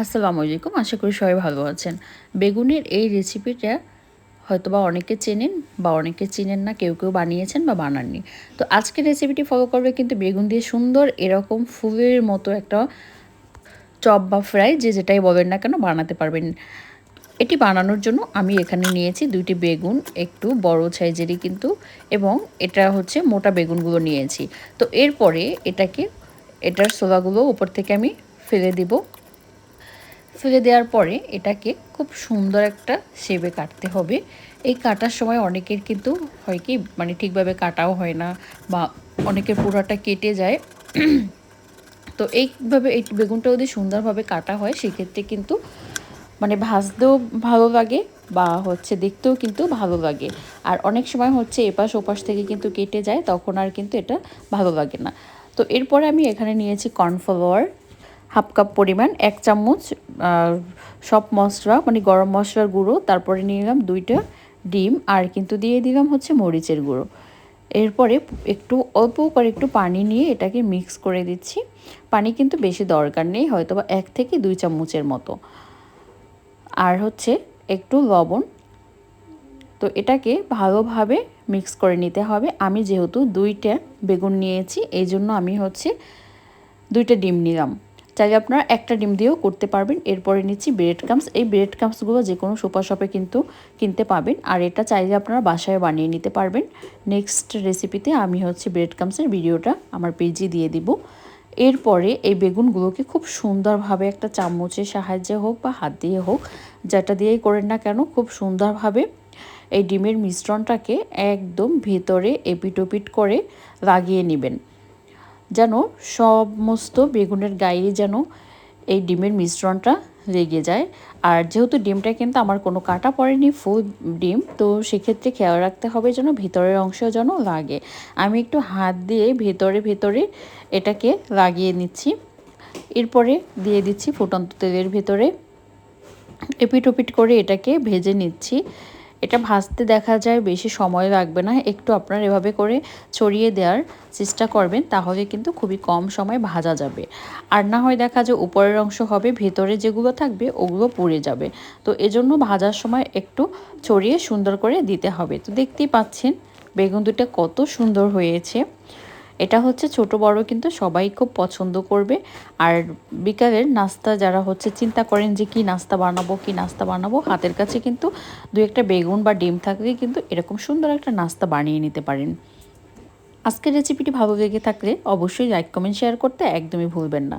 আসসালামু আলাইকুম, আশা করি সবাই ভালো আছেন। বেগুনের এই রেসিপিটা হয়তো বা অনেকে চেনেন বা অনেকে চেনেন না, কেউ কেউ বানিয়েছেন বা বানাননি। তো আজকের রেসিপিটি ফলো করবে কিন্তু বেগুন দিয়ে সুন্দর এরকম ফুলের মতো একটা চপ বা ফ্রাই যে যেটাই বলেন না কেন বানাতে পারবেন। এটি বানানোর জন্য আমি এখানে নিয়েছি দুইটি বেগুন, একটু বড় সাইজেরই কিন্তু, এবং এটা হচ্ছে মোটা বেগুনগুলো নিয়েছি। তো এরপরে এটাকে, এটার সোলাগুলো উপর থেকে আমি ফেলে দিব। ফেলে দেওয়ার পরে এটাকে খুব সুন্দর একটা শেপে কাটতে হবে। এই কাটার সময় অনেকের কিন্তু হয় কি মানে ঠিকভাবে কাটাও হয় না বা অনেকের পুরোটা কেটে যায়। তো এইভাবে এই বেগুনটা যদি সুন্দরভাবে কাটা হয়, সেক্ষেত্রে কিন্তু মানে ভাজতেও ভালো লাগে বা হচ্ছে দেখতেও কিন্তু ভালো লাগে। আর অনেক সময় হচ্ছে এপাশ ওপাশ থেকে কিন্তু কেটে যায়, তখন আর কিন্তু এটা ভালো লাগে না। তো এরপরে আমি এখানে নিয়েছি কর্নফ্লাওয়ার। হাফ কাপ পরিমাণ, এক চামচ সব মশলা মানে গরম মশলার গুঁড়ো, তারপরে নিয়ে নিলাম দুইটা ডিম, আর কিন্তু দিয়ে দিলাম হচ্ছে মরিচের গুঁড়ো। এরপরে একটু, অল্প করে একটু পানি নিয়ে এটাকে মিক্স করে দিচ্ছি। পানি কিন্তু বেশি দরকার নেই হয়তো বা এক থেকে দুই চামচের মতো। আর হচ্ছে একটু লবণ। তো এটাকে ভালোভাবে মিক্স করে নিতে হবে। আমি যেহেতু দুইটা বেগুন নিয়েছি এই জন্য আমি হচ্ছে দুইটা ডিম নিলাম। চাইলে আপনারা একটা ডিম দিয়েও করতে পারবেন। এরপরে নিচ্ছি ব্রেড কামস এই ব্রেড কামসগুলো যে কোনো সুপার শপে কিন্তু কিনতে পাবেন। আর এটা চাইলে আপনারা বাসায় বানিয়ে নিতে পারবেন। নেক্সট রেসিপিতে আমি হচ্ছে ব্রেড কামসের ভিডিওটা আমার পেজে দিয়ে দিব। এরপরে এই বেগুনগুলোকে খুব সুন্দরভাবে একটা চামচের সাহায্যে হোক বা হাত দিয়ে হোক, যেটা দিয়েই করেন না কেন, খুব সুন্দরভাবে এই ডিমের মিশ্রণটাকে একদম ভেতরে এপিটোপিট করে লাগিয়ে নেবেন। যেন সমস্ত বেগুনের গায়ে যেন এই ডিমের মিশ্রণটা লেগে যায়। আর যেহেতু ডিমটা কিন্তু আমার কোনো কাটা পড়েনি, ফুল ডিম, তো সেক্ষেত্রে খেয়াল রাখতে হবে যেন ভিতরের অংশ যেন লাগে। আমি একটু হাত দিয়ে ভেতরে ভেতরে এটাকে লাগিয়ে নিচ্ছি। এরপরে দিয়ে দিচ্ছি ফুটন্ত তেলের ভেতরে। এপিট ওপিট করে এটাকে ভেজে নিচ্ছি। এটা ভাজতে দেখা যায় বেশি সময় লাগবে না, একটু আপনার এভাবে করে ছড়িয়ে দেওয়ার চেষ্টা করবেন, তাহলে কিন্তু খুবই কম সময় ভাজা যাবে। আর না হয় দেখা যায় উপরের অংশ হবে, ভেতরে যেগুলো থাকবে ওগুলো পুড়ে যাবে। তো এজন্য ভাজার সময় একটু ছড়িয়ে সুন্দর করে দিতে হবে। তো দেখতেই পাচ্ছেন বেগুন দুটা কত সুন্দর হয়েছে। এটা হচ্ছে ছোট বড় কিন্তু সবাই খুব পছন্দ করবে। আর বিকালের নাস্তা যারা হচ্ছে চিন্তা করেন যে কি নাস্তা বানাবো, কি নাস্তা বানাবো, হাতের কাছে কিন্তু দু একটা বেগুন বা ডিম থাকলে কিন্তু এরকম সুন্দর একটা নাস্তা বানিয়ে নিতে পারেন। আজকের রেসিপিটি ভালো লেগে থাকলে অবশ্যই লাইক কমেন্ট শেয়ার করতে একদমই ভুলবেন না।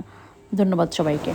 ধন্যবাদ সবাইকে।